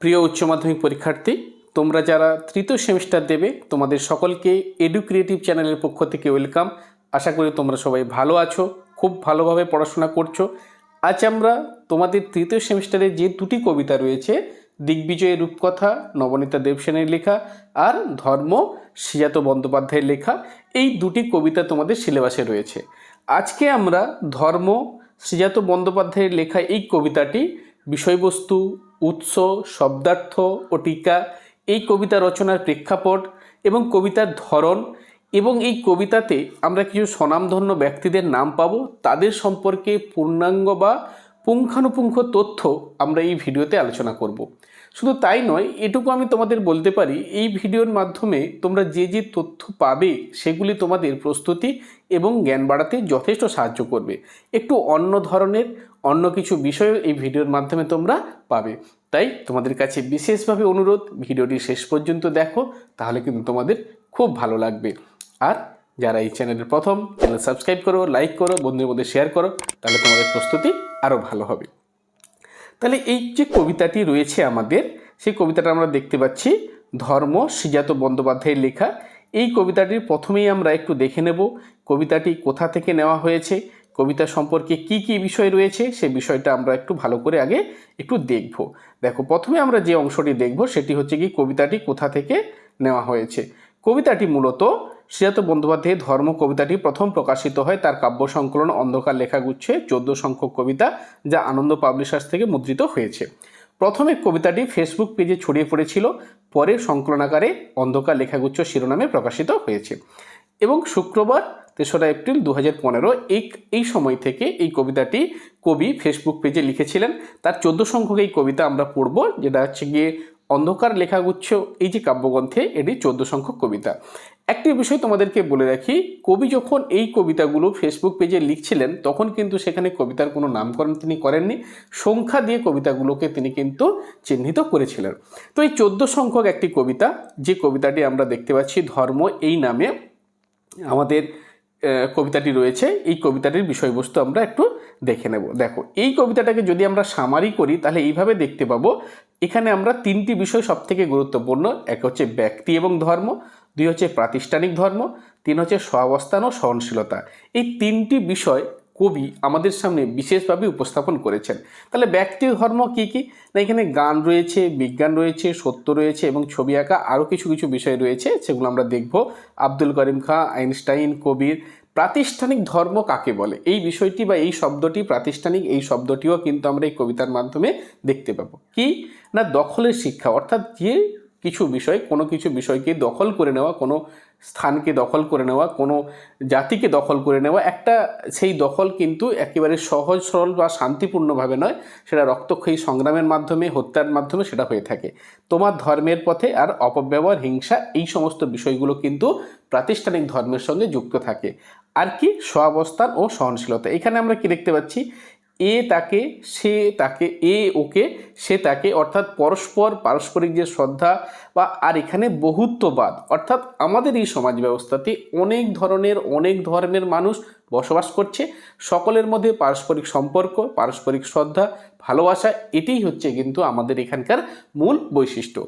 প্রিয় উচ্চ মাধ্যমিক পরীক্ষার্থী, তোমরা যারা তৃতীয় সেমিস্টার দেবে, তোমাদের সকলকে এডু ক্রিয়েটিভ চ্যানেলের পক্ষ থেকে ওয়েলকাম আশা করি তোমরা সবাই ভালো আছো, খুব ভালোভাবে পড়াশোনা করছ। আজ আমরা তোমাদের তৃতীয় সেমিস্টারে যে দুটি কবিতা রয়েছে দিগ্বিজয়ের রূপকথা, নবনীতা দেবসেনের লেখা আর ধর্ম সিজাত বন্দ্যোপাধ্যায়ের লেখা, এই দুটি কবিতা তোমাদের সিলেবাসে রয়েছে। আজকে আমরা ধর্ম, শ্রীজাত বন্দ্যোপাধ্যায়ের লেখা এই কবিতাটি, বিষয়বস্তু উৎস, শব্দার্থ ও টিকা এই কবিতা রচনার প্রেক্ষাপট এবং কবিতার ধরন এবং এই কবিতাতে আমরা কিছু স্বনামধন্য ব্যক্তিদের নাম পাব, তাদের সম্পর্কে পূর্ণাঙ্গ বা পুঙ্খানুপুঙ্খ তথ্য আমরা এই ভিডিওতে আলোচনা করব। শুধু তাই নয়, এটুকু আমি তোমাদের বলতে পারি, এই ভিডিওর মাধ্যমে তোমরা যে যে তথ্য পাবে, সেগুলি তোমাদের প্রস্তুতি এবং জ্ঞান বাড়াতে যথেষ্ট সাহায্য করবে। একটু অন্য ধরনের, অন্য কিছু বিষয় এই ভিডিওর মাধ্যমে তোমরা পাবে। তাই তোমাদের কাছে বিশেষভাবে অনুরোধ, ভিডিওটি শেষ পর্যন্ত দেখো, তাহলে কিন্তু তোমাদের খুব ভালো লাগবে। আর যারা এই চ্যানেলের প্রথম, চ্যানেল সাবস্ক্রাইব করো, লাইক করো, বন্ধুদের মধ্যে শেয়ার করো, তাহলে তোমাদের প্রস্তুতি আরও ভালো হবে। তাহলে এই যে কবিতাটি রয়েছে আমাদের, সেই কবিতাটা আমরা দেখতে পাচ্ছি ধর্ম শ্রীজাত বন্দ্যোপাধ্যায়ের লেখা। এই কবিতাটির প্রথমেই আমরা একটু দেখে নেব কবিতাটি কোথা থেকে নেওয়া হয়েছে, কবিতা সম্পর্কে কি কি বিষয় রয়েছে, সে বিষয়টা আমরা একটু ভালো করে আগে একটু দেখব। দেখো, প্রথমে আমরা যে অংশটি দেখব সেটি হচ্ছে কি কবিতাটি কোথা থেকে নেওয়া হয়েছে। কবিতাটি মূলত শ্রীজাত বন্দ্যোপাধ্যায়ের ধর্ম কবিতাটি প্রথম প্রকাশিত হয় তার কাব্য সংকলন অন্ধকার লেখাগুচ্ছে, চোদ্দ সংখ্যক কবিতা যা আনন্দ পাবলিশার্স থেকে মুদ্রিত হয়েছে। প্রথমে কবিতাটি ফেসবুক পেজে ছড়িয়ে পড়েছিল, পরে সংকলনাকারে অন্ধকার লেখাগুচ্ছ শিরোনামে প্রকাশিত হয়েছে। এবং শুক্রবার তেসরা এপ্রিল দু হাজার পনেরো এই এই সময় থেকে এই কবিতাটি কবি ফেসবুক পেজে লিখেছিলেন। তার চোদ্দ সংখ্যক এই কবিতা আমরা পড়ব, যেটা হচ্ছে গিয়ে অন্ধকার লেখাগুচ্ছ, এই যে কাব্যগ্রন্থে এটি চোদ্দ সংখ্যক কবিতা। একটি বিষয় তোমাদেরকে বলে রাখি, কবি যখন এই কবিতাগুলো ফেসবুক পেজে লিখছিলেন, তখন কিন্তু সেখানে কবিতার কোনো নামকরণ তিনি করেননি। সংখ্যা দিয়ে কবিতাগুলোকে তিনি কিন্তু চিহ্নিত করেছিলেন। তো এই চোদ্দ সংখ্যক একটি কবিতা, যে কবিতাটি আমরা দেখতে পাচ্ছি, ধর্ম এই নামে আমাদের কবিতাটি রয়েছে, এই কবিতাটির বিষয়বস্তু আমরা একটু দেখে নেব। দেখো, এই কবিতাটাকে যদি আমরা সামারি করি, তাহলে এইভাবে দেখতে পাবো, এখানে আমরা তিনটি বিষয় সব থেকে গুরুত্বপূর্ণ, এক হচ্ছে ব্যক্তি এবং ধর্ম দুই হচ্ছে প্রাতিষ্ঠানিক ধর্ম, তিন হচ্ছে সহাবস্থান ও সহনশীলতা। এই তিনটি বিষয় কবি আমাদের সামনে বিশেষভাবে উপস্থাপন করেছেন। তাহলে ব্যক্তি ধর্ম কি কি? না, এখানে গান রয়েছে, বিজ্ঞান রয়েছে, সত্য রয়েছে এবং ছবি আঁকা আরও কিছু কিছু বিষয় রয়েছে, সেগুলো আমরা দেখব। আব্দুল করিম খাঁ, আইনস্টাইন, কবির। প্রাতিষ্ঠানিক ধর্ম কাকে বলে? এই বিষয়টি বা এই শব্দটি প্রাতিষ্ঠানিক, এই শব্দটিও কিন্তু আমরা এই কবিতার মাধ্যমে দেখতে পাবো। কি? না, দখলের শিক্ষা, অর্থাৎ যে কিছু বিষয়, কোনো কিছু বিষয়কে দখল করে নেওয়া, কোনো স্থানকে দখল করে নেওয়া, কোনো জাতিকে দখল করে নেওয়া, একটা সেই দখল কিন্তু একেবারে সহজ, সরল বা শান্তিপূর্ণভাবে নয়। সেটা রক্তক্ষয়ী সংগ্রামের মাধ্যমে, হত্যার মাধ্যমে সেটা হয়ে থাকে। তোমার ধর্মের পথে আর অপব্যবহার, হিংসা এই সমস্ত বিষয়গুলো কিন্তু প্রাতিষ্ঠানিক ধর্মের সঙ্গে যুক্ত থাকে। আর কি? স্বাবস্থান ও সহনশীলতা। এখানে আমরা কি দেখতে পাচ্ছি? এ তাকে, সে তাকে, এ ওকে, সে তাকে, অর্থাৎ পরস্পর পারস্পরিক যে শ্রদ্ধা বা, আর এখানে বহুত্ববাদ, অর্থাৎ আমাদের এই সমাজ ব্যবস্থাতে অনেক ধরনের, অনেক ধর্মের মানুষ বসবাস করছে। সকলের মধ্যে পারস্পরিক সম্পর্ক, পারস্পরিক শ্রদ্ধা, ভালোবাসা, এটাই হচ্ছে কিন্তু আমাদের এখানকার মূল বৈশিষ্ট্য।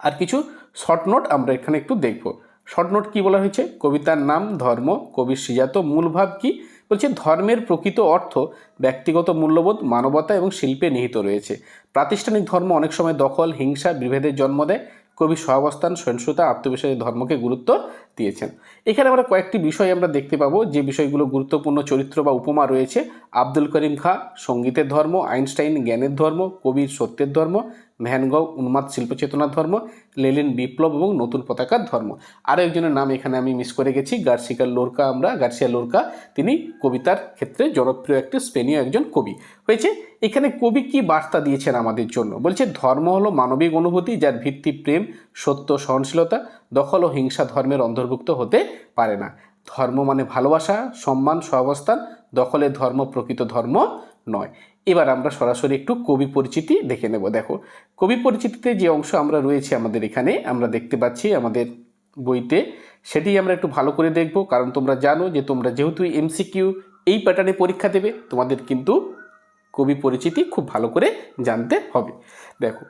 আর কিছু শর্ট নোট আমরা এখানে একটু দেখব। শর্ট নোট কী বলা হয়েছে? কবিতার নাম, ধর্ম, কবির সিজাত মূল ভাব কী? বলছে, ধর্মের প্রকৃত অর্থ ব্যক্তিগত মূল্যবোধ, মানবতা এবং শিল্পে নিহিত রয়েছে। প্রাতিষ্ঠানিক ধর্ম অনেক সময় দখল, হিংসা, বিভেদের জন্ম দেয়। কবি সহাবস্থান সহিষ্ণুতা আত্মবিশ্বাসী ধর্মকে গুরুত্ব দিয়েছেন। এখানে আমরা কয়েকটি বিষয় আমরা দেখতে পাবো। যে বিষয়গুলো গুরুত্বপূর্ণ চরিত্র বা উপমা রয়েছে, আব্দুল করিম খাঁ, সঙ্গীতের ধর্ম, আইনস্টাইন জ্ঞানের ধর্ম, কবির সত্যের ধর্ম ভ্যানগভ উন্মাদ শিল্পচেতনার ধর্ম, লেলিন বিপ্লব এবং নতুন পতাকার ধর্ম। আরও একজনের নাম এখানে আমি মিস করে গেছি, গার্সিকা লোরকা আমরা, গার্সিয়া লোরকা। তিনি কবিতার ক্ষেত্রে জনপ্রিয় একটি স্পেনীয় একজন কবি। হয়েছে, এখানে কবি কি বার্তা দিয়েছেন আমাদের জন্য? বলছে, ধর্ম হলো মানবিক অনুভূতি যার ভিত্তি প্রেম, সত্য, সহনশীলতা, দখল ও হিংসা ধর্মের অন্তর্ভুক্ত হতে পারে না। ধর্ম মানে ভালোবাসা, সম্মান, সহাবস্থান দখলের ধর্ম, প্রকৃত ধর্ম নয়। এবার আমরা সরাসরি একটু কবি পরিচিতি দেখে নেব। দেখো, কবি পরিচিতিতে যে অংশ আমরা রয়েছে আমাদের এখানে, আমরা দেখতে পাচ্ছি আমাদের বইতে সেটি আমরা একটু ভালো করে দেখব। কারণ তোমরা জানো যে তোমরা যেহেতু এমসিকিউ এই প্যাটার্নে পরীক্ষা দেবে, তোমাদের কিন্তু কবি পরিচিতি খুব ভালো করে জানতে হবে। দেখো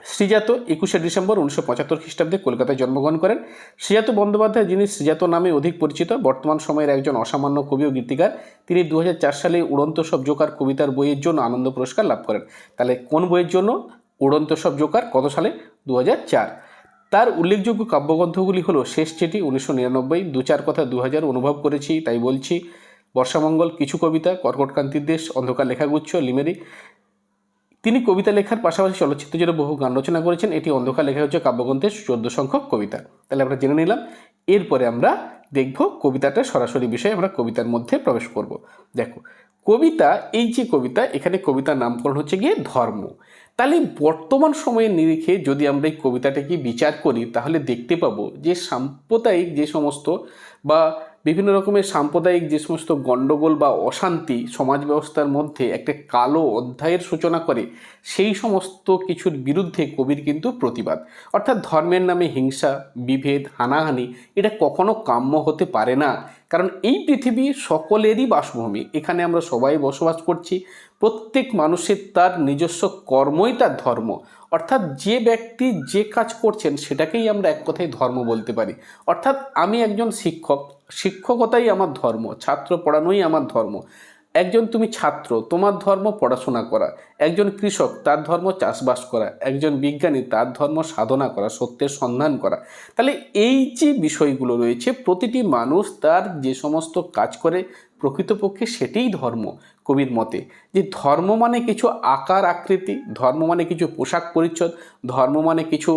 শ্রীজাত একুশে ডিসেম্বর উনিশশো পঁচাত্তর খ্রিস্টাব্দে কলকাতায় জন্মগ্রহণ করেন। শ্রীজাত বন্দ্যোপাধ্যায়, যিনি শ্রীজাত নামে অধিক পরিচিত, বর্তমান সময়ের একজন অসামান্য কবি ও গীতিকার, তিনি দু হাজার চার সালে উড়ন্ত সব জোকার কবিতার বইয়ের জন্য আনন্দ পুরস্কার লাভ করেন। তাহলে কোন বইয়ের জন্য উড়ন্ত সব জোকার, কত সালে? দু হাজার চার। তার উল্লেখযোগ্য কাব্যগ্রন্থগুলি হলো শেষ চিঠি উনিশশো নিরানব্বই, দু চার কথা দু হাজার অনুভব করেছি, তাই বলছি। বর্ষামঙ্গল, কিছু কবিতা কর্কটকান্তির দেশ, অন্ধকার লেখাগুচ্ছ, লিমেরি তিনি কবিতা লেখার পাশাপাশি চলচ্চিত্র জন্য বহু গান রচনা করেছেন। এটি অন্ধকার লেখা হচ্ছে কাব্যগ্রন্থের চোদ্দ সংখ্যক কবিতা। তাহলে আমরা জেনে নিলাম, এরপরে আমরা দেখব কবিতাটা সরাসরি বিষয়ে আমরা কবিতার মধ্যে প্রবেশ করব। দেখো, কবিতা, এই যে কবিতা, এখানে কবিতার নামকরণ হচ্ছে গিয়ে ধর্ম। তাহলে বর্তমান সময়ের নিরিখে যদি আমরা এই কবিতাটাকে বিচার করি, তাহলে দেখতে পাবো যে সাম্প্রদায়িক যে সমস্ত বা বিভিন্ন রকমের সাম্প্রদায়িক যে সমস্ত গণ্ডগোল বা অশান্তি সমাজ ব্যবস্থার মধ্যে একটা কালো অধ্যায়ের সূচনা করে, সেই সমস্ত কিছুর বিরুদ্ধে কবির কিন্তু প্রতিবাদ। অর্থাৎ ধর্মের নামে হিংসা, বিভেদ, হানাহানি, এটা কখনো কাম্য হতে পারে না। কারণ এই পৃথিবী সকলেরই বাসভূমি। এখানে আমরা সবাই বসবাস করছি। প্রত্যেক মানুষের তার নিজস্ব কর্মই তার ধর্ম। অর্থাৎ যে ব্যক্তি যে কাজ করছেন সেটাকেই আমরা এক কথায় ধর্ম বলতে পারি। অর্থাৎ আমি একজন শিক্ষক, শিক্ষকতাই আমার ধর্ম, ছাত্র পড়ানোই আমার ধর্ম। একজন তুমি ছাত্র, তোমার ধর্ম পড়াশোনা করা। একজন কৃষক, তার ধর্ম চাষবাস করা। একজন বিজ্ঞানী, তার ধর্ম সাধনা করা, সত্যের সন্ধান করা। তাহলে এই যে বিষয়গুলো রয়েছে, প্রতিটি মানুষ তার যে সমস্ত কাজ করে প্রকৃতপক্ষে সেটিই ধর্ম কবির মতে। যে ধর্ম মানে কিছু আকার আকৃতি, ধর্ম মানে কিছু পোশাক পরিচ্ছদ, ধর্ম মানে কিছু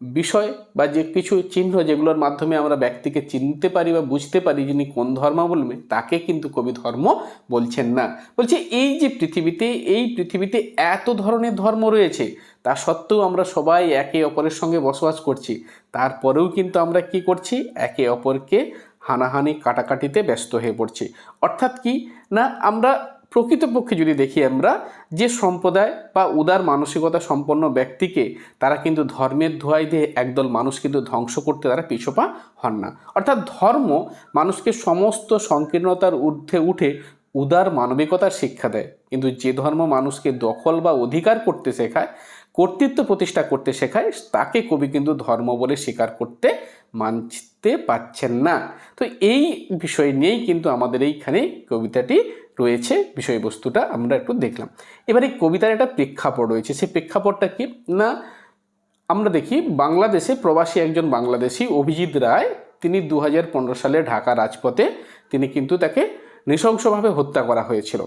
বিষয় বা যে কিছু চিহ্ন যেগুলোর মাধ্যমে আমরা ব্যক্তিকে চিনতে পারি বা বুঝতে পারি যিনি কোন ধর্মাবলম্বী তাকে কিন্তু কবি ধর্ম বলছেন না। বলছে, এই যে পৃথিবীতে, এই পৃথিবীতে এত ধরনের ধর্ম রয়েছে, তা সত্ত্বেও আমরা সবাই একে অপরের সঙ্গে বসবাস করছি। তারপরেও কিন্তু আমরা কি করছি? একে অপরকে হানাহানি কাটাকাটিতে ব্যস্ত হয়ে পড়ছি। অর্থাৎ কি? না, আমরা প্রকৃতপক্ষে যদি দেখি আমরা, যে সম্প্রদায় বা উদার মানসিকতা সম্পন্ন ব্যক্তিকে তারা কিন্তু ধর্মের ধোয়াই দিয়ে একদল মানুষ কিন্তু ধ্বংস করতে তারা পিছপা হন না। অর্থাৎ ধর্ম মানুষকে সমস্ত সংকীর্ণতার ঊর্ধ্বে উঠে উদার মানবিকতার শিক্ষা দেয়। কিন্তু যে ধর্ম মানুষকে দখল বা অধিকার করতে শেখায়, কর্তৃত্ব প্রতিষ্ঠা করতে শেখায়, তাকে কবি কিন্তু ধর্ম বলে স্বীকার করতে মানতে পারছেন না। তো এই বিষয় নিয়েই কিন্তু আমাদের এইখানে কবিতাটি রয়েছে, বিষয়বস্তুটা আমরা একটু দেখলাম। এবার এই কবিতার একটা প্রেক্ষাপট রয়েছে, সেই প্রেক্ষাপটটা কি? না, আমরা দেখি, বাংলাদেশে প্রবাসী একজন বাংলাদেশি অভিজিৎ রায়, তিনি দু হাজার পনেরো সালে ঢাকা রাজপথে, তিনি কিন্তু তাকে নৃশংসভাবে হত্যা করা হয়েছিল।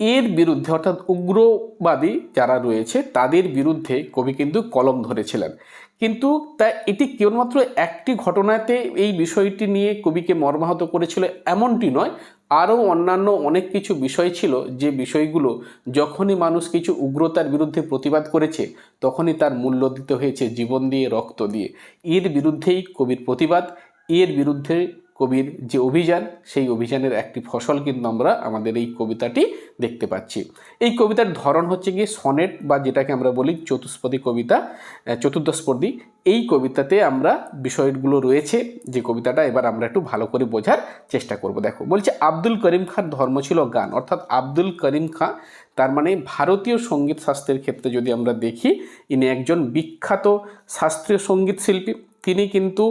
এর বিরুদ্ধে, অর্থাৎ উগ্রবাদী যারা রয়েছে, তাদের বিরুদ্ধে কবি কিন্তু কলম ধরেছিলেন। কিন্তু তা এটি কেবলমাত্র একটি ঘটনাতে এই বিষয়টি নিয়ে কবিকে মর্মাহত করেছিল এমনটি নয়, আরও অন্যান্য অনেক কিছু বিষয় ছিল যে বিষয়গুলো যখনই মানুষ কিছু উগ্রতার বিরুদ্ধে প্রতিবাদ করেছে, তখনই তার মূল্য দিতে হয়েছে জীবন দিয়ে, রক্ত দিয়ে। এর বিরুদ্ধেই কবির প্রতিবাদ, এর বিরুদ্ধে কবির যে অভিযান, সেই অভিযানের একটি ফসল কিন্তু আমরা আমাদের এই কবিতাটি দেখতে পাচ্ছি। এই কবিতার ধরন হচ্ছে গিয়ে সনেট বা যেটাকে আমরা বলি চতুষ্পদী কবিতা চতুর্দশপদী এই কবিতাতে আমরা বিষয়গুলো রয়েছে, যে কবিতাটা এবার আমরা একটু ভালো করে বোঝার চেষ্টা করব। দেখো, বলছে, আব্দুল করিম খাঁর ধর্ম ছিল গান। অর্থাৎ আব্দুল করিম খাঁ, তার মানে ভারতীয় সংগীত শাস্ত্রের ক্ষেত্রে যদি আমরা দেখি, ইনি একজন বিখ্যাত শাস্ত্রীয় সংগীত শিল্পী। তিনি কিন্তু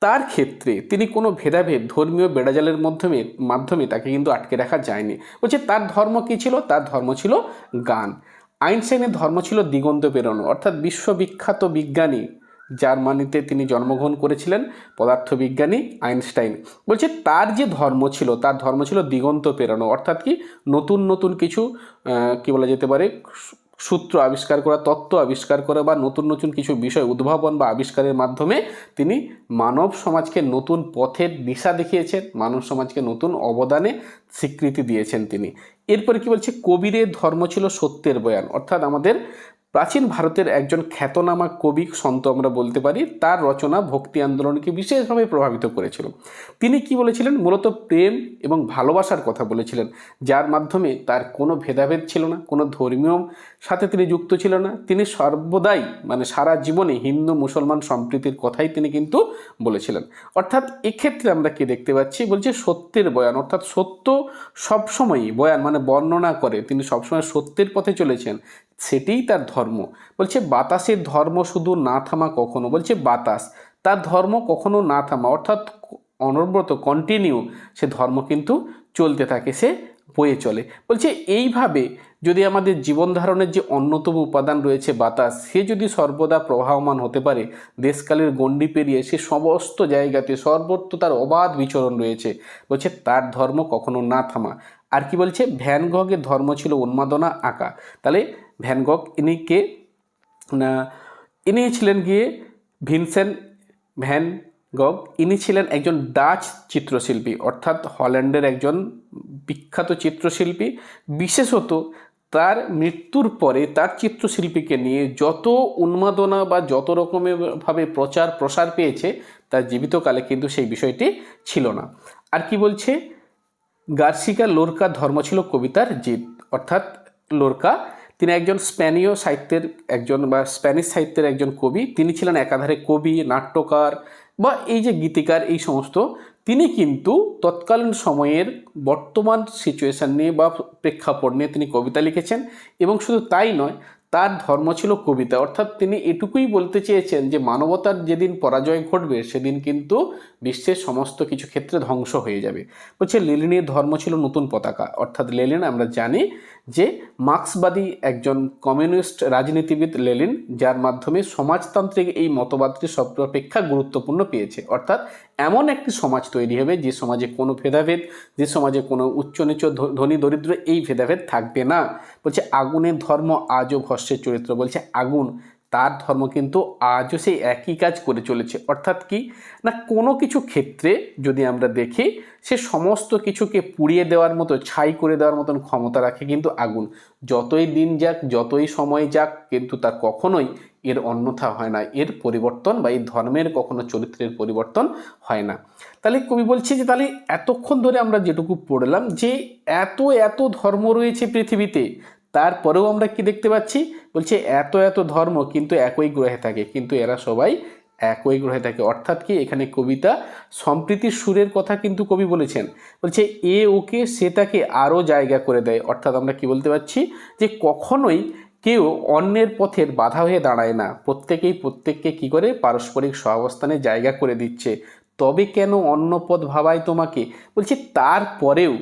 তার ক্ষেত্রে তিনি কোনো ভেদাভেদ ধর্মীয় বেড়াজালের মাধ্যমে মাধ্যমে তাকে কিন্তু আটকে রাখা যায়নি। বলছে, তার ধর্ম কী ছিল? তার ধর্ম ছিল গান। আইনস্টাইনের ধর্ম ছিল দিগন্ত পেরোনো, অর্থাৎ বিশ্ববিখ্যাত বিজ্ঞানী জার্মানিতে তিনি জন্মগ্রহণ করেছিলেন, পদার্থবিজ্ঞানী আইনস্টাইন। বলছে, তার যে ধর্ম ছিল, তার ধর্ম ছিল দিগন্ত পেরানো, অর্থাৎ কি নতুন নতুন কিছু কী বলা যেতে পারে সূত্র আবিষ্কার করা, তত্ত্ব আবিষ্কার করা বা নতুন নতুন কিছু বিষয় উদ্ভাবন বা আবিষ্কারের মাধ্যমে তিনি মানব সমাজকে নতুন পথের দিশা দেখিয়েছেন, মানব সমাজকে নতুন অবদানে স্বীকৃতি দিয়েছেন তিনি। এরপরে কি বলছে? কবিরের ধর্ম ছিল সত্যের বয়ান। অর্থাৎ আমাদের প্রাচীন ভারতের একজন খ্যাতনামা কবি সন্ত আমরা বলতে পারি, তার রচনা ভক্তি আন্দোলনকে বিশেষভাবে প্রভাবিত করেছিল। তিনি কি বলেছিলেন? মূলত প্রেম এবং ভালোবাসার কথা বলেছিলেন, যার মাধ্যমে তার কোনো ভেদাভেদ ছিল না, কোনো ধর্মীয় সাথে তিনি যুক্ত ছিল না। তিনি সর্বদাই মানে সারা জীবনে হিন্দু, মুসলমান সম্প্রীতির কথাই তিনি কিন্তু বলেছিলেন। অর্থাৎ এক্ষেত্রে আমরা কি দেখতে পাচ্ছি? বলছে সত্যের বয়ান, অর্থাৎ সত্য সবসময়ই বয়ান মানে বর্ণনা করে। তিনি সবসময় সত্যের পথে চলেছেন, সেটিই তার ধর্ম। বলছে বাতাসের ধর্ম শুধু না থামা কখনো, বলছে বাতাস, তার ধর্ম কখনো না থামা। অর্থাৎ অনবরত কন্টিনিউ সে ধর্ম কিন্তু চলতে থাকে, সে বয়ে চলে। বলছে, এইভাবে যদি আমাদের জীবন ধারণের যে অন্যতম উপাদান রয়েছে বাতাস, সে যদি সর্বদা প্রবাহমান হতে পারে, দেশকালের গণ্ডি পেরিয়ে সে সমস্ত জায়গাতে সর্বত্র তার অবাধ বিচরণ রয়েছে। বলছে, তার ধর্ম কখনো না থামা। আর কি বলছে, ভ্যান গগের ধর্ম ছিল উন্মাদনা আঁকা। তাহলে ভ্যান গগ ইনি কে? না, ইনি ছিলেন গিয়ে ভিনসেন্ট ভ্যান গগ। ইনি ছিলেন একজন ডাচ চিত্রশিল্পী, অর্থাৎ হল্যান্ডের একজন বিখ্যাত চিত্রশিল্পী। বিশেষত তার মৃত্যুর পরে তার চিত্রশিল্পীকে নিয়ে যত উন্মাদনা বা যত রকমের ভাবে প্রচার, প্রসার পেয়েছে, তার জীবিতকালে কিন্তু সেই বিষয়টি ছিল না। আর কি বলছে? গার্সিকা লোরকা ধর্ম ছিল কবিতার জিত অর্থাৎ লোরকা, তিনি একজন স্প্যানীয় সাহিত্যের একজন বা স্প্যানিশ সাহিত্যের একজন কবি। তিনি ছিলেন একাধারে কবি, নাট্যকার বা এই যে গীতিকার, এই সমস্ত তিনি কিন্তু তৎকালীন সময়ের বর্তমান সিচুয়েশান নিয়ে বা প্রেক্ষাপট নিয়ে তিনি কবিতা লিখেছেন এবং শুধু তাই নয়, তার ধর্ম ছিল কবিতা। অর্থাৎ তিনি এটুকুই বলতে চেয়েছেন যে মানবতার যেদিন পরাজয় ঘটবে, সেদিন কিন্তু বিশ্বের সমস্ত কিছু ক্ষেত্রে ধ্বংস হয়ে যাবে। বলছে লেলিনের ধর্ম ছিল নতুন পতাকা। অর্থাৎ লেলিন আমরা জানি যে মার্ক্সবাদী একজন কমিউনিস্ট রাজনীতিবিদ লেলিন যার মাধ্যমে সমাজতান্ত্রিক এই মতবাদটি সর্বাপেক্ষা গুরুত্বপূর্ণ পেয়েছে। অর্থাৎ এমন একটি সমাজ তৈরি হবে যে সমাজে কোনো ভেদাভেদ, যে সমাজে কোনো উচ্চ নিচ ধনী দরিদ্র এই ভেদাভেদ থাকবে না। বলছে আগুনের ধর্ম আজও ভস্যের চরিত্র। বলছে, আগুন তার ধর্ম কিন্তু আজও সেই একই কাজ করে চলেছে। অর্থাৎ কি? না, কোনো কিছু ক্ষেত্রে যদি আমরা দেখি, সে সমস্ত কিছুকে পুড়িয়ে দেওয়ার মতো, ছাই করে দেওয়ার মতন ক্ষমতা রাখে কিন্তু আগুন। যতই দিন যাক, যতই সময় যাক, কিন্তু তার কখনোই এর অন্যথা হয় না। এর পরিবর্তন বা এই ধর্মের কখনো চরিত্রের পরিবর্তন হয় না। তাহলে কবি বলছে যে, তাহলে এতক্ষণ ধরে আমরা যেটুকু পড়লাম যে, এত এত ধর্ম রয়েছে পৃথিবীতে তারপরেও আমরা কি দেখতে পাচ্ছি? বলছে এত এত ধর্ম কিন্তু একই গ্রহে থাকে, কিন্তু এরা সবাই একই গ্রহে থাকে। অর্থাৎ কি এখানে কবিতা সম্প্রীতির সুরের কথা কিন্তু কবি বলেছেন। বলছে এ ওকে সে তাকে আরও জায়গা করে দেয়। অর্থাৎ আমরা কি বলতে পারছি যে কখনোই কেউ অন্যের পথের বাধা হয়ে দাঁড়ায় না। প্রত্যেকেই প্রত্যেককে কি করে? পারস্পরিক সহাবস্থানে জায়গা করে দিচ্ছে। তবে কেন অন্য পথ ভাবায় তোমাকে? বলছে তারপরেও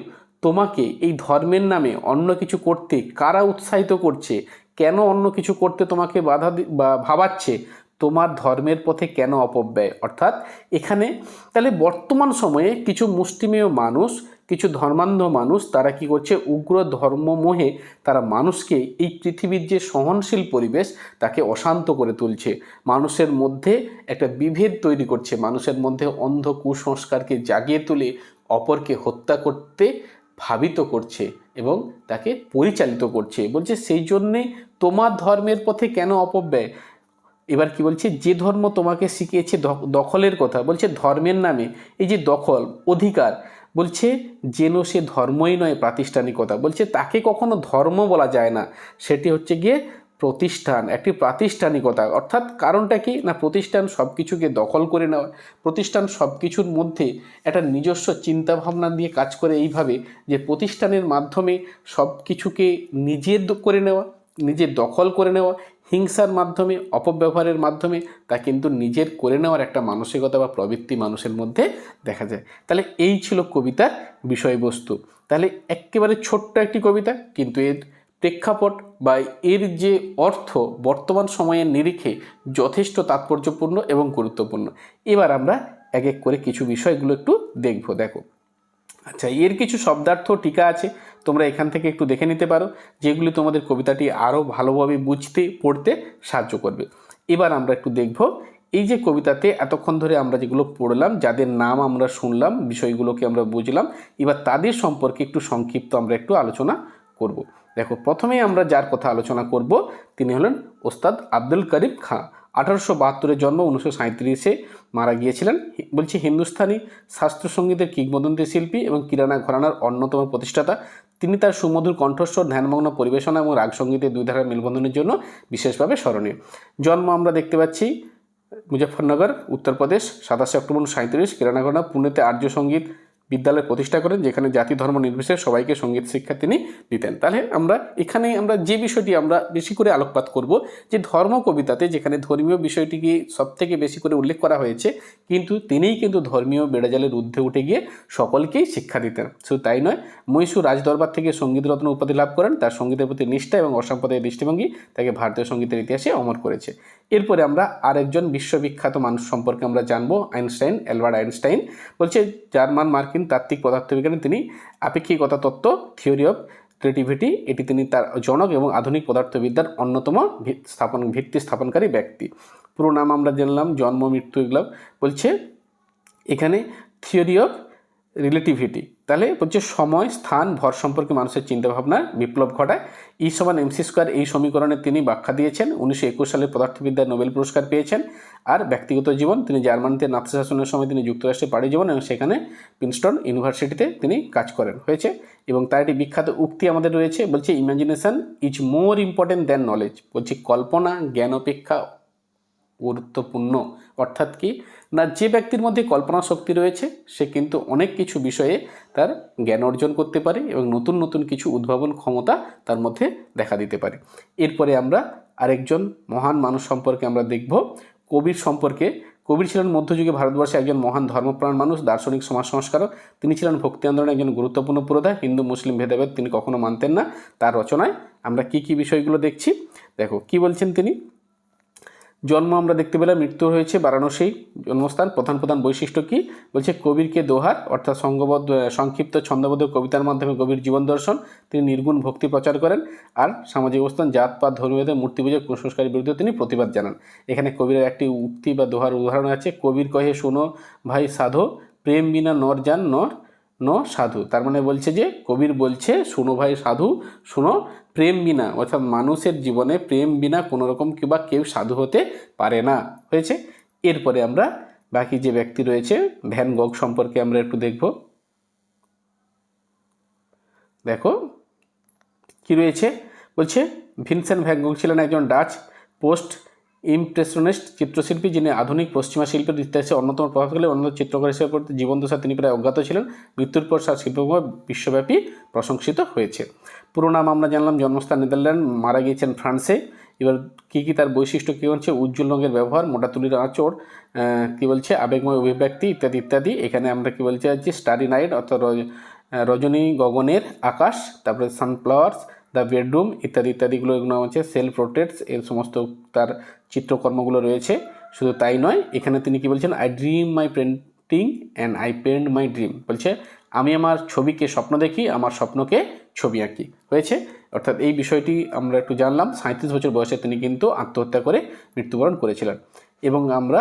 তোমাকে এই ধর্মের নামে অন্য কিছু করতে কারা উৎসাহিত করছে? কেন অন্য কিছু করতে তোমাকে বাধা বা ভাবাচ্ছে? তোমার ধর্মের পথে কেন অপব্যয়? অর্থাৎ এখানে তাহলে বর্তমান সময়ে কিছু মুষ্টিমেয় মানুষ, কিছু ধর্মান্ধ মানুষ তারা কি করছে? উগ্র ধর্মমোহে তারা মানুষকে এই পৃথিবীর যে সহনশীল পরিবেশ তাকে অশান্ত করে তুলছে। মানুষের মধ্যে একটা বিভেদ তৈরি করছে। মানুষের মধ্যে অন্ধ কুসংস্কারকে জাগিয়ে তুলে অপরকে হত্যা করতে ভাবিত করছে এবং তাকে পরিচালিত করছে। বলছে, সেই জন্যে তোমার ধর্মের পথে কেন অপব্যয়? এবার কি বলছে, যে ধর্ম তোমাকে শিখিয়েছে দখলের কথা। বলছে, ধর্মের নামে। এই যে দখল, অধিকার। বলছে, যেন সে ধর্মই নয় প্রাতিষ্ঠানিকতা। বলছে, তাকে কখনো ধর্ম বলা যায় না। সেটি হচ্ছে গিয়ে প্রতিষ্ঠান, একটি প্রাতিষ্ঠানিকতা। অর্থাৎ কারণটা কি? না, প্রতিষ্ঠান সব কিছুকে দখল করে নেওয়া। প্রতিষ্ঠান সব কিছুর মধ্যে একটা নিজস্ব চিন্তাভাবনা দিয়ে কাজ করে এইভাবে যে প্রতিষ্ঠানের মাধ্যমে সব কিছুকে নিজের করে নেওয়া, নিজের দখল করে নেওয়া, হিংসার মাধ্যমে, অপব্যবহারের মাধ্যমে তা কিন্তু নিজের করে নেওয়ার একটা মানসিকতা বা প্রবৃত্তি মানুষের মধ্যে দেখা যায়। তাহলে এই ছিল কবিতার বিষয়বস্তু। তাহলে একেবারে ছোট্ট একটি কবিতা, কিন্তু এর প্রেক্ষাপট বা এর যে অর্থ বর্তমান সময়ের নিরিখে যথেষ্ট তাৎপর্যপূর্ণ এবং গুরুত্বপূর্ণ। এবার আমরা এক এক করে কিছু বিষয়গুলো একটু দেখব, দেখো। আচ্ছা এর কিছু শব্দার্থ টিকা আছে, তোমরা এখান থেকে একটু দেখে নিতে পারো, যেগুলি তোমাদের কবিতাটি আরও ভালোভাবে বুঝতে, পড়তে সাহায্য করবে। এবার আমরা একটু দেখব, এই যে কবিতাতে এতক্ষণ ধরে আমরা যেগুলো পড়লাম, যাদের নাম আমরা শুনলাম, বিষয়গুলোকে আমরা বুঝলাম, এবার তাদের সম্পর্কে একটু সংক্ষিপ্ত আমরা একটু আলোচনা করব। দেখো, প্রথমেই আমরা যার কথা আলোচনা করব, তিনি হলেন ওস্তাদ আব্দুল করিম খাঁ। আঠারোশো বাহাত্তরের জন্ম, উনিশশো সাঁত্রিশে মারা গিয়েছিলেন। বলছি হিন্দুস্তানি শাস্ত্র সঙ্গীতের কিংবদন্তি শিল্পী এবং কিরানা ঘরানার অন্যতম প্রতিষ্ঠাতা। তিনি তার সুমধুর কণ্ঠস্বর, ধ্যানমগ্ন পরিবেশনা এবং রাগ সঙ্গীতের দুই ধারার মেলবন্ধনের জন্য বিশেষভাবে স্মরণীয়। জন্ম আমরা দেখতে পাচ্ছি মুজফ্ফরনগর, উত্তরপ্রদেশ, সাতাশে অক্টোবর সাঁত্রিশ কিরানা ঘরানা, পুনেতে আর্য সংগীত বিদ্যালয় প্রতিষ্ঠা করেন, যেখানে জাতি, ধর্ম নির্বিশেষে সবাইকে সংগীত শিক্ষা তিনি দিতেন। তাহলে আমরা এখানে আমরা যে বিষয়টি আমরা বেশি করে আলোকপাত করব, যে ধর্ম কবিতাতে যেখানে ধর্মীয় বিষয়টিকে সব থেকে বেশি করে উল্লেখ করা হয়েছে, কিন্তু তিনিই কিন্তু ধর্মীয় বেড়াজালের ঊর্ধ্বে উঠে গিয়ে সকলকেই শিক্ষা দিতেন। শুধু তাই নয়, মহীশূর রাজদরবার থেকে সংগীত রত্ন উপাধি লাভ করেন, তার সঙ্গীতের প্রতি নিষ্ঠা এবং অসাম্প্রদায়িক দৃষ্টিভঙ্গি তাকে ভারতীয় সঙ্গীতের ইতিহাসে অমর করেছে। এরপরে আমরা আরেকজন বিশ্ববিখ্যাত মানুষ সম্পর্কে আমরা জানব, আইনস্টাইন অ্যালবার্ট আইনস্টাইন। বলছে, জার্মান মার্কিন তাত্ত্বিক পদার্থবিজ্ঞানী, তিনি আপেক্ষিকতা তত্ত্ব, থিওরি অফ ক্রিয়েটিভিটি এটি তিনি তার জনক এবং আধুনিক পদার্থবিদ্যার অন্যতম স্থাপন, ভিত্তি স্থাপনকারী ব্যক্তি। পুরো নাম আমরা জানলাম, জন্ম, মৃত্যু এগুলো। বলছে, এখানে থিওরি অফ রিলেটিভিটি, তাহলে বলছে সময়, স্থান, ভর সম্পর্কে মানুষের চিন্তাভাবনার বিপ্লব ঘটায়। ই সমান এমসি স্কোয়ার এই সমীকরণে তিনি ব্যাখ্যা দিয়েছেন। উনিশশো একুশ সালে পদার্থবিদ্যায় নোবেল পুরস্কার পেয়েছেন। আর ব্যক্তিগত জীবন, তিনি জার্মানিতে নাৎসি শাসনের সময় তিনি যুক্তরাষ্ট্রে পাড়ি জীবন এবং সেখানে প্রিন্সটন ইউনিভার্সিটিতে তিনি কাজ করেন, হয়েছে। এবং তার একটি বিখ্যাত উক্তি আমাদের রয়েছে, বলছে imagination is more important than knowledge বলছে, কল্পনা, জ্ঞান, অপেক্ষা গুরুত্বপূর্ণ। অর্থাৎ কি, না, যে ব্যক্তির মধ্যে কল্পনা শক্তি রয়েছে, সে কিন্তু অনেক কিছু বিষয়ে তার জ্ঞান অর্জন করতে পারে এবং নতুন নতুন কিছু উদ্ভাবন ক্ষমতা তার মধ্যে দেখা দিতে পারে। এরপরে আমরা আরেকজন মহান মানুষ সম্পর্কে আমরা দেখব। কবির সম্পর্কে, কবির ছিলেন মধ্যযুগে ভারতবর্ষে একজন মহান ধর্মপ্রাণ মানুষ, দার্শনিক সমাজ সংস্কারক তিনি ছিলেন ভক্তি আন্দোলনের একজন গুরুত্বপূর্ণ পুরোধা হিন্দু, মুসলিম ভেদাভেদ তিনি কখনো মানতেন না। তার রচনায় আমরা কি কি বিষয়গুলো দেখছি? দেখো, কি বলছেন তিনি? জন্ম আমরা দেখতে পেলাম, মৃত্যু হয়েছে বারাণসী জন্মস্থান। প্রধান প্রধান বৈশিষ্ট্য কি? বলছে, কবিরকে দোহার, অর্থাৎ সঙ্গবদ্ধ সংক্ষিপ্ত ছন্দবদ্ধ কবিতার মাধ্যমে কবির জীবন দর্শন। তিনি নির্গুণ ভক্তি প্রচার করেন আর সামাজিক অবস্থান জাতপাত ধর্মীয়দের মূর্তি পুজো, কুসংস্কারের বিরুদ্ধে তিনি প্রতিবাদ জানান। এখানে কবিরের একটি উক্তি বা দোহার উদাহরণ আছে। কবির কহে, শোনো ভাই সাধো, প্রেম বিনা নর যান নর। ন সাধু। তার মানে বলছে যে কবির বলছে, শুনো ভাই সাধু, শুনো, প্রেম বিনা, অর্থাৎ মানুষের জীবনে প্রেম বিনা কোনো রকম কিংবা কেউ সাধু হতে পারে না। হয়েছে? এরপরে আমরা বাকি যে ব্যক্তি রয়েছে ভ্যান গগ সম্পর্কে আমরা একটু দেখব। দেখো, কি রয়েছে? বলছে, ভিনসেন্ট ভ্যান গগ ছিলেন একজন ডাচ পোস্ট ইমপ্রেশনিস্ট চিত্রশিল্পী যিনি আধুনিক পশ্চিমা শিল্পের ইতিহাসে অন্যতম প্রভাবশালী অন্য চিত্রকর হিসেবে পরিচিত জীবন দশা তিনি প্রায় অজ্ঞাত ছিলেন। মৃত্যুর পর তার শিল্পকর্ম বিশ্বব্যাপী প্রশংসিত হয়েছে। পুরো নাম আমরা জানলাম, জন্মস্থান নেদারল্যান্ড, মারা গিয়েছেন ফ্রান্সে। এবার কী কী তার বৈশিষ্ট্য, কী হচ্ছে উজ্জ্বল রঙের ব্যবহার, মোটা তুলির আঁচড় কী বলছে? আবেগময় অভিব্যক্তি ইত্যাদি ইত্যাদি। এখানে আমরা কী বলছি? যে স্টারি নাইট অর্থাৎ রজ- রজনী গগনের আকাশ, তারপরে সানফ্লাওয়ার্স দ্য বেডরুম ইত্যাদি ইত্যাদিগুলো এগুলো হচ্ছে সেলফ রোটেটস এর সমস্ত তার চিত্রকর্মগুলো রয়েছে। শুধু তাই নয়, এখানে তিনি কি বলছেন? I dream my painting and I paint my dream বলছে, আমি আমার ছবিকে স্বপ্ন দেখি, আমার স্বপ্নকে ছবি আঁকি হয়েছে? অর্থাৎ এই বিষয়টি আমরা একটু জানলাম। সাঁত্রিশ বছর বয়সে তিনি কিন্তু আত্মহত্যা করে মৃত্যুবরণ করেছিলেন। এবং আমরা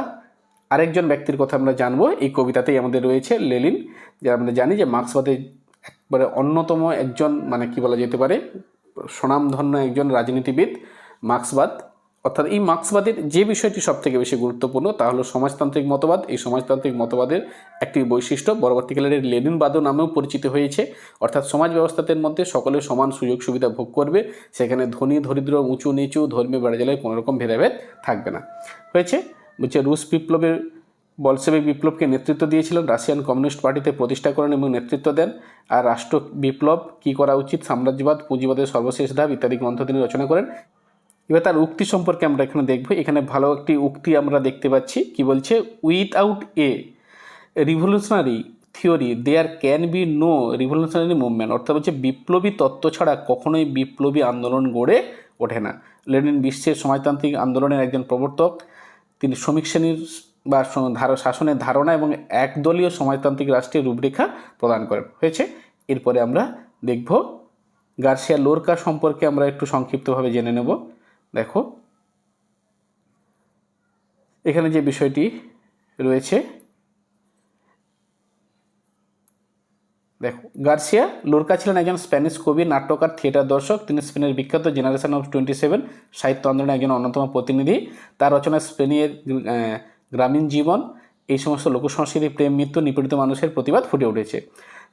আরেকজন ব্যক্তির কথা আমরা জানব। এই কবিতাতেই আমাদের রয়েছে লেলিন, যে আমরা জানি যে মার্ক্সবাদের একবারে অন্যতম একজন মানে কি বলা যেতে পারে? স্বনামধন্য একজন রাজনীতিবিদ, মার্ক্সবাদ। অর্থাৎ এই মার্ক্সবাদের যে বিষয়টি সবথেকে বেশি গুরুত্বপূর্ণ তা হলো সমাজতান্ত্রিক মতবাদ। এই সমাজতান্ত্রিক মতবাদের একটি বৈশিষ্ট্য পরবর্তীকালে লেনিনবাদও নামেও পরিচিত হয়েছে। অর্থাৎ সমাজ ব্যবস্থাতের মধ্যে সকলে সমান সুযোগ সুবিধা ভোগ করবে। সেখানে ধনী, দরিদ্র, উঁচু, নিচু, ধর্মীয় বেড়াজালের কোনো রকম ভেদাভেদ থাকবে না। হয়েছে বলছে রুশ বিপ্লবের বলসেবিক বিপ্লবকে নেতৃত্ব দিয়েছিলেন রাশিয়ান কমিউনিস্ট পার্টিতে প্রতিষ্ঠা করেন এবং নেতৃত্ব দেন। আর রাষ্ট্র বিপ্লব কী করা উচিত, সাম্রাজ্যবাদ, পুঁজিবাদের সর্বশেষ ধাপ ইত্যাদি গ্রন্থ তিনি রচনা করেন। এবার তার উক্তি সম্পর্কে আমরা এখানে দেখব। এখানে ভালো একটি উক্তি আমরা দেখতে পাচ্ছি। কি বলছে? Without a revolutionary theory there can be no revolutionary movement অর্থাৎ হচ্ছে বিপ্লবী তত্ত্ব ছাড়া কখনোই বিপ্লবী আন্দোলন গড়ে ওঠে না। লেনিন বিশ্বের সমাজতান্ত্রিক আন্দোলনের একজন প্রবর্তক, তিনি শ্রমিক শ্রেণির বা শাসনের ধারণা এবং একদলীয় সমাজতান্ত্রিক রাষ্ট্রের রূপরেখা প্রদান করে। হয়েছে? এরপরে আমরা দেখব গার্সিয়া লোরকা সম্পর্কে আমরা একটু সংক্ষিপ্তভাবে জেনে নেব। দেখো, এখানে যে বিষয়টি রয়েছে, দেখো, গার্সিয়া লোরকা ছিলেন একজন স্প্যানিশ কবি, নাট্যকার, থিয়েটার দর্শক। তিনি স্পেনের বিখ্যাত জেনারেশন অফ টোয়েন্টি সেভেন সাহিত্য আন্দোলনের একজন অন্যতম প্রতিনিধি। তার রচনায় স্পেনের গ্রামীণ জীবন, এই সমস্ত লোকসংস্কৃতি, প্রেম, মৃত্যু, নিপীড়িত মানুষের প্রতিবাদ ফুটে উঠেছে।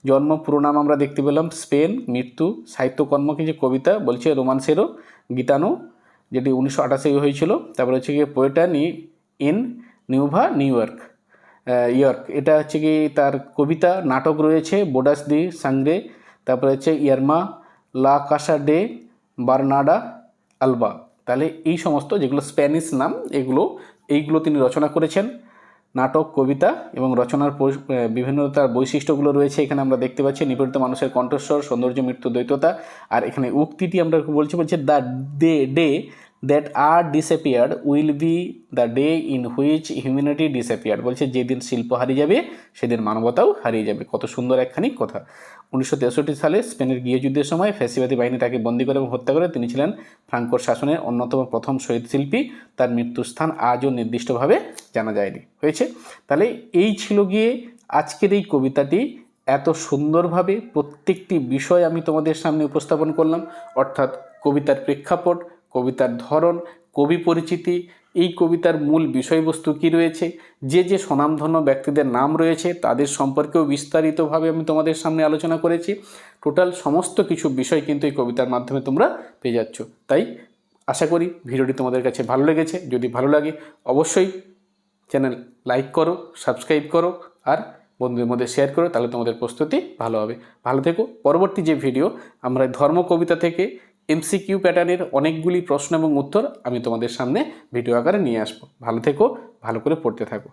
জন্ম, পুরো নাম আমরা দেখতে পেলাম, স্পেন, মৃত্যু, সাহিত্যকর্ম কিছু কবিতা, বলছে রোমান্সেরও গীতানু, যেটি উনিশশো আঠাশে হয়েছিল। তারপরে হচ্ছে গিয়ে পোয়েটানি ইন নিউভা, নিউ ইয়র্ক ইয়র্ক। এটা হচ্ছে কি তার কবিতা, নাটক রয়েছে, বোডাস দি সাংরে, তারপরে হচ্ছে ইয়ারমা, লা কাসা ডে বার্নাডা আলবা। তাহলে এই সমস্ত যেগুলো স্প্যানিশ নাম, এগুলো, এইগুলো তিনি রচনা করেছেন। নাটক, কবিতা এবং রচনার বিভিন্ন তার বৈশিষ্ট্যগুলো রয়েছে এখানে আমরা দেখতে পাচ্ছি। নিপীড়িত মানুষের কণ্ঠস্বর, সৌন্দর্য, মৃত্যু, দ্বৈততা আর এখানে উক্তিটি আমরা বলছি বলছে the day day that are disappeared will be the day in which humanity disappeared বলছে, যেদিন শিল্প হারিয়ে যাবে, সেদিন মানবতাও হারিয়ে যাবে। কত সুন্দর একখানি কথা। উনিশশো তেষট্টি সালে স্পেনের গৃহযুদ্ধের সময় ফ্যাসিবাদী বাহিনী তাকে বন্দী করে এবং হত্যা করে। তিনি ছিলেন ফ্রাঙ্কোর শাসনের অন্যতম প্রথম শহীদ শিল্পী। তার মৃত্যুর স্থান আজও নির্দিষ্টভাবে জানা যায়নি। হয়েছে? তাহলে এই ছিল গিয়ে আজকের এই কবিতাটি। এত সুন্দরভাবে প্রত্যেকটি বিষয় আমি তোমাদের সামনে উপস্থাপন করলাম। অর্থাৎ কবিতার প্রেক্ষাপট কবিতার ধরন, কবি পরিচিতি, এই কবিতার মূল বিষয়বস্তু কী রয়েছে, যে যে স্বনামধন্য ব্যক্তিদের নাম রয়েছে তাদের সম্পর্কেও বিস্তারিতভাবে আমি তোমাদের সামনে আলোচনা করেছি। টোটাল সমস্ত কিছু বিষয় কিন্তু এই কবিতার মাধ্যমে তোমরা পেয়ে যাচ্ছ। তাই আশা করি ভিডিওটি তোমাদের কাছে ভালো লেগেছে। যদি ভালো লাগে অবশ্যই চ্যানেল লাইক করো, সাবস্ক্রাইব করো আর বন্ধুদের মধ্যে শেয়ার করো, তাহলে তোমাদের প্রস্তুতি ভালো হবে। ভালো থেকো। পরবর্তী যে ভিডিও, আমরা ধর্ম কবিতা থেকে এমসিকিউ প্যাটার্নের অনেকগুলি প্রশ্ন এবং উত্তর আমি তোমাদের সামনে ভিডিও আকারে নিয়ে আসব। ভালো থেকো, ভালো করে পড়তে থাকো।